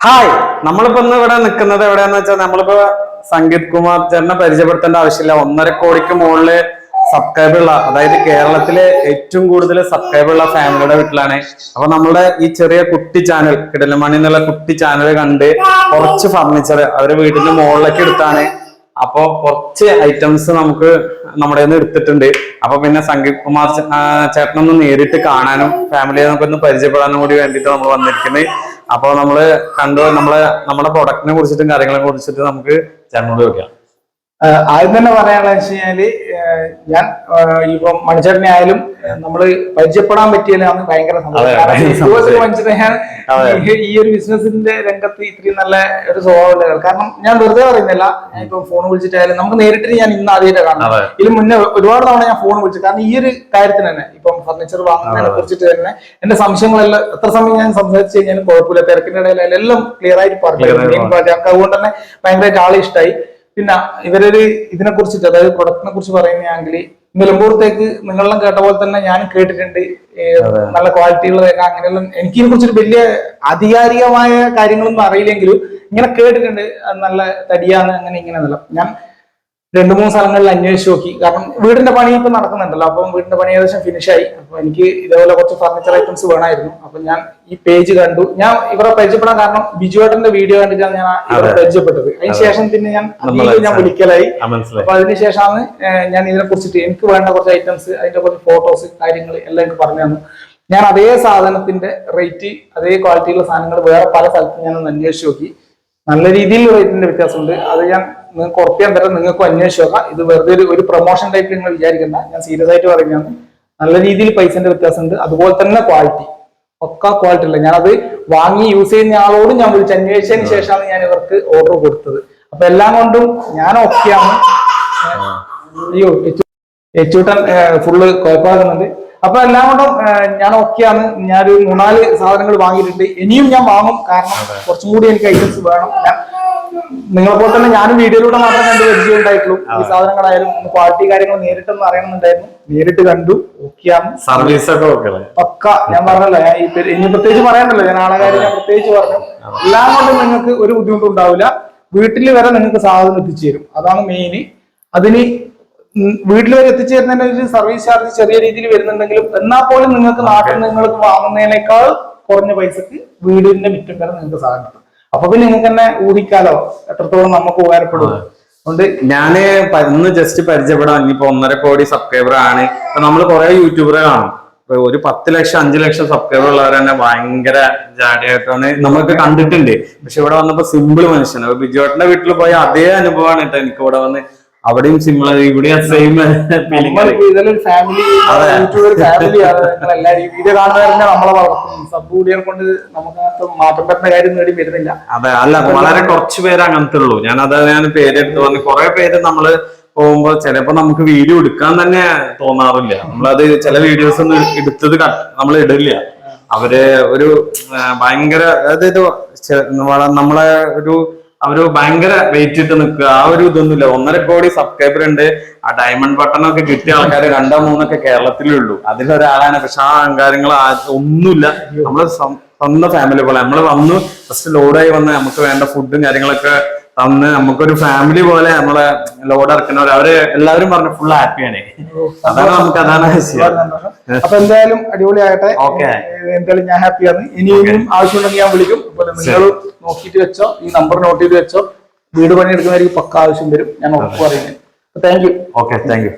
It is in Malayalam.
ഹായ് നമ്മളിപ്പോ ഇന്ന് ഇവിടെ നിൽക്കുന്നത് എവിടെയാന്ന് വെച്ചാൽ നമ്മളിപ്പോ സംഗീത് കുമാർ ചേട്ടനെ പരിചയപ്പെടുത്തേണ്ട ആവശ്യമില്ല. ഒന്നര കോടിക്ക് മുകളിൽ സബ്സ്ക്രൈബ് ഉള്ള അതായത് കേരളത്തിലെ ഏറ്റവും കൂടുതൽ സബ്സ്ക്രൈബ് ഉള്ള ഫാമിലിയുടെ വീട്ടിലാണ്. അപ്പൊ നമ്മുടെ ഈ ചെറിയ കുട്ടി ചാനൽ കിടലമണി എന്നുള്ള കുട്ടി ചാനൽ കണ്ട് കുറച്ച് ഫർണിച്ചർ അവർ വീടിന്റെ മുകളിലേക്ക് എടുത്താണ്. അപ്പൊ കുറച്ച് ഐറ്റംസ് നമുക്ക് നമ്മുടെ നിന്ന് എടുത്തിട്ടുണ്ട്. അപ്പൊ പിന്നെ സംഗീത് കുമാർ ചേട്ടനൊന്ന് നേരിട്ട് കാണാനും ഫാമിലിയെ നമുക്കൊന്ന് പരിചയപ്പെടാനും കൂടി വേണ്ടിയിട്ട് നമ്മൾ വന്നിരിക്കുന്നത്. അപ്പൊ നമ്മൾ കണ്ടു നമ്മളെ നമ്മുടെ പ്രൊഡക്റ്റിനെ കുറിച്ചിട്ടും കാര്യങ്ങളെ കുറിച്ചിട്ട് നമുക്ക് ചേട്ടനോട് നോക്കാം ആദ്യം തന്നെ പറയാനുള്ള വെച്ച് കഴിഞ്ഞാൽ ഞാൻ ഇപ്പൊ മണിച്ചേട്ടനെ ആയാലും ആഹ് നമ്മൾ പരിചയപ്പെടാൻ പറ്റിയാലും ഭയങ്കര സന്തോഷം. ഞാൻ ഈ- ഒരു ബിസിനസിന്റെ രംഗത്ത് ഇത്രയും നല്ല ഒരു സ്വഭാവമുള്ള കാരണം ഞാൻ വെറുതെ പറയുന്നില്ല ഞാൻ ഇപ്പം ഫോൺ വിളിച്ചിട്ടായാലും നമുക്ക് നേരിട്ട് ഞാൻ ഇന്ന് ആദ്യമായിട്ട് കാണുന്നത്. അതെ. ഇതിന് മുന്നേ ഒരുപാട് തവണ ഞാൻ ഫോൺ വിളിച്ചു. കാരണം ഈ ഒരു കാര്യത്തിന് തന്നെ ഇപ്പം ഫർണിച്ചർ വാങ്ങുന്നതിനെ കുറിച്ചിട്ട് തന്നെ എന്റെ സംശയങ്ങളെല്ലാം എത്ര സമയം ഞാൻ സംസാരിച്ചു കഴിഞ്ഞാലും കുഴപ്പമില്ല. തിരക്കിന്റെ ഇടയിലായാലും എല്ലാം ക്ലിയർ ആയിട്ട് പറഞ്ഞു. അതുകൊണ്ട് തന്നെ ഭയങ്കരമായിട്ട് ആളെ ഇഷ്ടമായി പിന്നെ ഇവരൊരു ഇതിനെ കുറിച്ചിട്ട് അതായത് പ്രൊഡക്റ്റിനെ കുറിച്ച് പറയുകയാണെങ്കിൽ നിലമ്പൂർത്തേക്ക് നിങ്ങളെല്ലാം കേട്ട പോലെ തന്നെ ഞാൻ കേട്ടിട്ടുണ്ട്. നല്ല ക്വാളിറ്റി ഉള്ളതൊക്കെ അങ്ങനെയെല്ലാം എനിക്ക് ഇതിനെ കുറിച്ചൊരു വലിയ ആധികാരികമായ കാര്യങ്ങളൊന്നും അറിയില്ലെങ്കിലും ഇങ്ങനെ കേട്ടിട്ടുണ്ട്. നല്ല തടിയാണ് അങ്ങനെ ഇങ്ങനെ ഞാൻ രണ്ടു മൂന്ന് സ്ഥലങ്ങളിൽ അന്വേഷിച്ച് നോക്കി. കാരണം വീടിന്റെ പണി ഇപ്പൊ നടക്കുന്നുണ്ടല്ലോ. അപ്പം വീടിന്റെ പണി ഏകദേശം ഫിനിഷ് ആയി. അപ്പൊ എനിക്ക് ഇതേപോലെ കുറച്ച് ഫർണിച്ചർ ഐറ്റംസ് വേണമായിരുന്നു. അപ്പൊ ഞാൻ ഈ പേജ് കണ്ടു. ഞാൻ ഇവരെ പരിചയപ്പെടാൻ കാരണം ബിജുവേട്ടന്റെ വീഡിയോ കണ്ടിട്ടാണ് ഞാൻ ഇവരെ. പരിചയപ്പെട്ടത്. അതിന് ശേഷം പിന്നെ ഞാൻ ഞാൻ വിളിക്കലായി. അപ്പൊ അതിനുശേഷമാണ് ഞാൻ ഇതിനെ കുറിച്ചിട്ട് എനിക്ക് വേണ്ട കുറച്ച് ഐറ്റംസ് അതിന്റെ കുറച്ച് ഫോട്ടോസ് കാര്യങ്ങൾ എല്ലാം എനിക്ക് പറഞ്ഞു തന്നു ഞാൻ അതേ സാധനത്തിന്റെ റേറ്റ് അതേ ക്വാളിറ്റിയുള്ള സാധനങ്ങൾ വേറെ പല സ്ഥലത്തും ഞാൻ ഒന്ന് അന്വേഷിച്ച് നോക്കി. നല്ല രീതിയിൽ റേറ്റിന്റെ വ്യത്യാസമുണ്ട്. അത് ഞാൻ നിങ്ങൾക്ക് ഉറപ്പിക്കാൻ തരാം നിങ്ങൾക്ക് അന്വേഷിച്ച് നോക്കാം. ഇത് വെറുതെ ഒരു ഒരു പ്രൊമോഷൻ ടൈപ്പ് നിങ്ങൾ വിചാരിക്കണ്ട. ഞാൻ സീരിയസ് ആയിട്ട് പറയുകയാണ് നല്ല രീതിയിൽ പൈസന്റെ വ്യത്യാസമുണ്ട്. അതുപോലെ തന്നെ ക്വാളിറ്റി ഒക്കെ ക്വാളിറ്റി ഉള്ള ഞാനത് വാങ്ങി യൂസ് ചെയ്യുന്ന ആളോട് ഞാൻ വിളിച്ച് അന്വേഷിച്ചതിന് ശേഷമാണ് ഞാൻ ഇവർക്ക് ഓർഡർ കൊടുത്തത്. അപ്പൊ എല്ലാം കൊണ്ടും ഞാൻ ഓക്കെയാണ് അയ്യോ എച്ചൂട്ടൻ ഫുള്ള് കുഴപ്പമാകുന്നുണ്ട് അപ്പൊ എല്ലാം കൊണ്ടും ഞാൻ ഓക്കെയാണ് ഞാനൊരു മൂന്നാൽ സാധനങ്ങൾ വാങ്ങിയിട്ടുണ്ട്. ഇനിയും ഞാൻ വാങ്ങും. കാരണം കുറച്ചും കൂടി എനിക്ക് ഐറ്റംസ് വേണം. ഞാൻ നിങ്ങളെ പോലെ തന്നെ ഞാനും വീഡിയോയിലൂടെ മാത്രം കണ്ട് പരിചയം ഉണ്ടായിട്ടുള്ളൂ. ഈ സാധനങ്ങളായാലും ക്വാളിറ്റി കാര്യങ്ങൾ നേരിട്ടൊന്നും അറിയണമെന്നുണ്ടായിരുന്നു നേരിട്ട് കണ്ടു. ഓക്കെയാണ് സർവീസ് ഒക്കെ പക്ക. ഞാൻ പറഞ്ഞല്ലോ ഞാൻ ഇനി പ്രത്യേകിച്ച് പറയാനല്ലോ ഞാൻ ആളെ കാര്യം ഞാൻ പ്രത്യേകിച്ച് പറഞ്ഞു. എല്ലാം കൊണ്ടും നിങ്ങൾക്ക് ഒരു ബുദ്ധിമുട്ടും ഉണ്ടാവില്ല. വീട്ടിൽ വരെ നിങ്ങൾക്ക് സാധനം എത്തിച്ചു തരും. അതാണ് മെയിൻ അതിന് വീട്ടിൽ വരെ എത്തിച്ചേരുന്നതിന് ഒരു സർവീസ് ചാർജ് ചെറിയ രീതിയിൽ വരുന്നുണ്ടെങ്കിലും എന്നാൽ പോലും നിങ്ങൾക്ക് നാട്ടിൽ നിങ്ങൾക്ക് വാങ്ങുന്നതിനേക്കാൾ കുറഞ്ഞ പൈസക്ക് വീടിന്റെ മിറ്റം വരെ നിങ്ങൾക്ക് സാധനം കിട്ടും. അപ്പൊ പിന്നെ നിങ്ങൾക്ക് തന്നെ ഊഹിക്കാലോ എത്രത്തോളം നമുക്ക് ഉപകാരപ്പെടും. അതുകൊണ്ട് ഞാൻ ഇന്ന് ജസ്റ്റ് പരിചയപ്പെടാം. ഇനിയിപ്പോ ഒന്നര കോടി സബ്സ്ക്രൈബർ ആണ്. ഇപ്പൊ നമ്മൾ കുറെ യൂട്യൂബറെ കാണും ഒരു പത്ത് ലക്ഷം അഞ്ചു ലക്ഷം സബ്സ്ക്രൈബർ ഉള്ളവർ തന്നെ ഭയങ്കര ജാടിയായിട്ടാണ് നമുക്ക് കണ്ടിട്ടുണ്ട്. പക്ഷെ ഇവിടെ വന്നപ്പോ സിമ്പിൾ മനുഷ്യനാണ് ബിജുവേട്ടന്റെ വീട്ടിൽ പോയ അതേ അനുഭവമാണ് കേട്ടോ എനിക്ക് ഇവിടെ വന്ന് അവിടെയും സിമ്പിൾ ഇവിടെയും സെയിം കൊണ്ട് നമുക്ക് മാറ്റം പറ്റുന്ന കാര്യം നേടി വരുന്നില്ല. അതെ അല്ല വളരെ കുറച്ച് പേര് അങ്ങനത്തെ ഉള്ളൂ. ഞാൻ അത് ഞാൻ പേരെടുത്ത് പറഞ്ഞു. കുറെ പേര് നമ്മൾ പോകുമ്പോ ചിലപ്പോ നമുക്ക് വീഡിയോ എടുക്കാൻ തന്നെ തോന്നാറില്ല. നമ്മളത് ചില വീഡിയോസ് ഒന്നും എടുത്തത് നമ്മൾ ഇടില്ല. അവർ ഒരു ഭയങ്കര അതായത് നമ്മളെ ഒരു അവർ ഭയങ്കര വെയിറ്റ് ഇട്ട് നിൽക്കുക. ആ ഒരു ഇതൊന്നുമില്ല. ഒന്നര കോടി സബ്സ്ക്രൈബർ ഉണ്ട്. ആ ഡയമണ്ട് ബട്ടൺ ഒക്കെ കിട്ടിയ ആൾക്കാർ രണ്ടോ മൂന്നൊക്കെ കേരളത്തിലേ ഉള്ളൂ അതിലൊരാളാണ്. പക്ഷെ ആ അഹങ്കാരങ്ങൾ ഒന്നുമില്ല. നമ്മൾ സ്വ- സ്വന്തം ഫാമിലി പോലെ. നമ്മൾ വന്നു ഫസ്റ്റ് ലോഡായി വന്ന് നമുക്ക് വേണ്ട ഫുഡും കാര്യങ്ങളൊക്കെ തന്ന് നമുക്കൊരു ഫാമിലി പോലെ നമ്മളെ ലോഡ് ഇറക്കുന്നവർ അവർ എല്ലാവരും പറഞ്ഞു ഫുൾ ഹാപ്പിയാണ് അതാണ് നമുക്ക് അതാണ് അപ്പൊ എന്തായാലും അടിപൊളിയാകട്ടെ. ഓക്കെ എന്തായാലും ഞാൻ ഹാപ്പിയാണ് ഇനി ഇനിയും ആവശ്യമുണ്ടെങ്കിൽ ഞാൻ വിളിക്കും. നിങ്ങൾ നോക്കിയിട്ട് വെച്ചോ ഈ നമ്പർ നോട്ട് ചെയ്ത് വെച്ചോ. വീട് പണിയെടുക്കുന്നവർക്ക് പക്ക ആവശ്യം വരും. ഞാൻ ഉറപ്പ് പറയുന്നത് thank you okay thank you